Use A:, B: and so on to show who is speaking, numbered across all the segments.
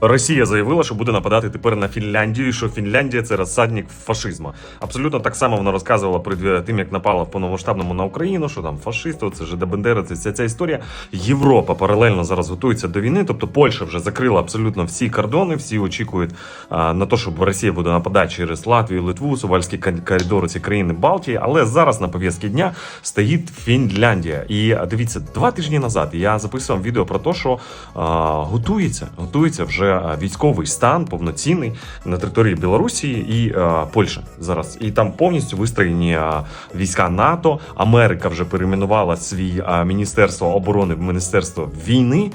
A: Росія заявила, що буде нападати тепер на Фінляндію, і що Фінляндія це розсадник фашизму. Абсолютно так само вона розказувала перед тим, як напала в повномасштабному на Україну, що там фашисти, це ж Бендера, це вся ця історія. Європа паралельно зараз готується до війни. Тобто Польща вже закрила абсолютно всі кордони, всі очікують а, на те, щоб Росія буде нападати через Латвію, Литву, Сувальські коридори, ці країни Балтії. Але зараз на пов'язки дня стоїть Фінляндія. І дивіться, два тижні назад я записував відео про те, що а, готується, готується вже військовий стан повноцінний на території Білорусі і а, Польщі зараз. І там повністю вистроєні а, війська НАТО. Америка вже перейменувала свій міністерство оборони в міністерство війни.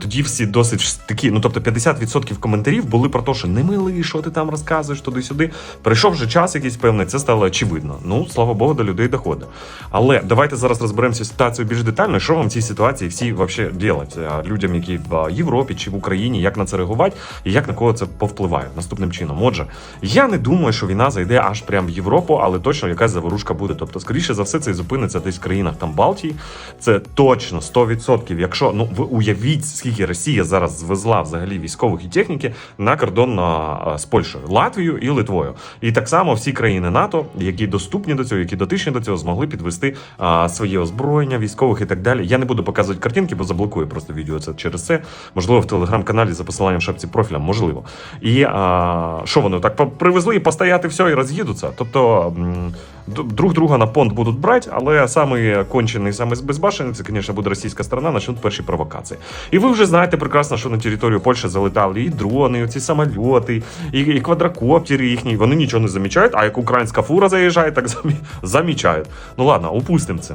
A: Тоді всі досить такі, ну тобто 50% коментарів були про те, що не милий, що ти там розказуєш туди-сюди. Прийшов вже час якийсь певний, це стало очевидно. Ну, слава Богу, до людей доходить. Але давайте зараз розберемося з ситуацією більш детально. Що вам в цій ситуації всі вообще делать? Людям, які в Європі чи в Україні, як на це реагувати і як на кого це повпливає наступним чином. Отже, я не думаю, що війна зайде аж прям в Європу, але точно якась заворушка буде. Тобто, скоріше за все, це зупиниться десь в країнах там Балтії. Це точно 100%. Якщо ну ви уявіть, скільки Росія зараз звезла взагалі військових і техніки на кордон на, з Польщею, Латвією і Литвою. І так само всі країни НАТО, які доступні до цього, які дотичні до цього, змогли підвести а, своє озброєння, військових і так далі. Я не буду показувати картинки, бо заблокую просто відео це через це. Можливо, в телеграм-каналі за посиланням в шапці профіля, можливо. І а, що вони так привезли, постояти все і роз'їдуться. Тобто друг друга на понт будуть брати, але самий кончений, самий безбашений, це, звісно, буде російська сторона, почнуть перші провокації. І ви вже знаєте прекрасно, що на територію Польщі залетали і дрони, і ці самольоти, і, і квадрокоптери їхні. Вони нічого не замічають, а як українська фура заїжджає, так замі- замічають. Ну ладно, упустимо це.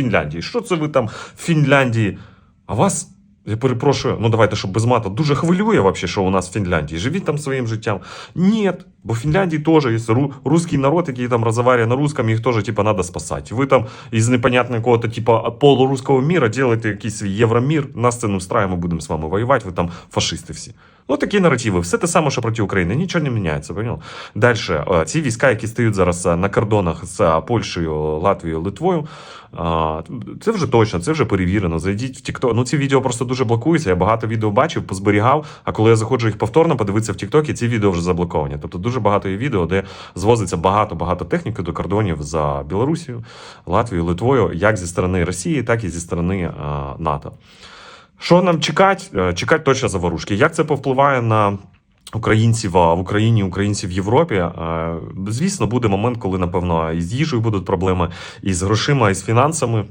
A: Фінляндії, що це ви там в Фінляндії? А вас. Я перепрошую, ну давайте, щоб без мата, дуже хвилює вообще, що у нас в Фінляндії. Живіть там своїм життям. Ні, бо в Фінляндії теж є ру, русський народ, який там розмовляє на русском, їх теж типа треба спасати. Ви там із непонятного якого-то типа полуруського міра робите якийсь свій євромір, нас це не встрає, ми будемо з вами воювати, ви там фашисти всі. Ну такі наративи. Все те саме, що проти України. Нічого не міняється. Понял? Далі, е, ці війська, які стають зараз е, на кордонах з е, Польщею, Латвією, Литвою, Це вже точно, це вже перевірено. Зайдіть в TikTok. Ну ці відео просто дуже блокуються. Я багато відео бачив, позберігав. А коли я заходжу їх повторно, подивитися в TikTok, ці відео вже заблоковані. Тобто багато є відео, де звозиться багато-багато техніки до кордонів за Білорусію, Латвією, Литвою, як зі сторони Росії, так і зі сторони а, НАТО. Що нам чекати? Е, Чекати точно заворушки. Як це повпливає на українців в Україні, українців в Європі? Е, Звісно, буде момент, коли, напевно, і з їжею будуть проблеми, і з грошима, і з фінансами.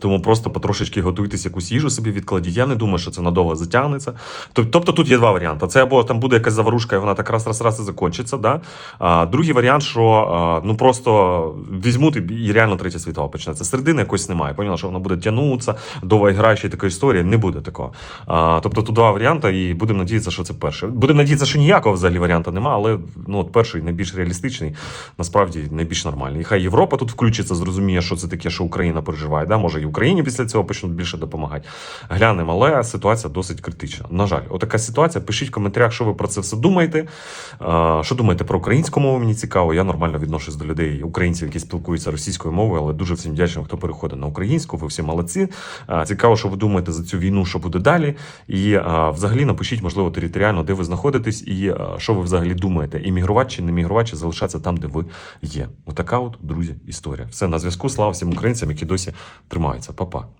A: Тому просто потрошечки готуйтесь якусь їжу собі відкладіть. Я не думаю, що це надовго затягнеться. Тобто тут є два варіанти. Це або там буде якась заворушка, і вона так раз раз раз і закінчиться. Да? А, другий варіант, що ну просто візьмуть і, реально третя світова почнеться. Середини якось немає. Поняла, що вона буде тягнутися, довго граючи така історія. Не буде такого. А, тобто тут два варіанти, і будемо надіятися, що це перший. Будемо надіятися, що ніякого взагалі варіанту немає, але ну, от перший найбільш реалістичний, насправді найбільш нормальний. І хай Європа тут включиться, зрозуміє, що це таке, що Україна переживає. Да? Може, Україні після цього почнуть більше допомагати. Глянемо, але ситуація досить критична. На жаль, отака ситуація. Пишіть в коментарях, що ви про це все думаєте. Що думаєте про українську мову? Мені цікаво. Я нормально відношусь до людей, українців, які спілкуються російською мовою, але дуже всім вдячний, хто переходить на українську. Ви всі молодці. Цікаво, що ви думаєте за цю війну, що буде далі. І взагалі напишіть, можливо, територіально, де ви знаходитесь, і що ви взагалі думаєте: іммігрувати чи не мігрувати, чи залишатися там, де ви є. Отака от, друзі, історія. Все на зв'язку. Слава всім українцям, які досі тримаються. Па-па.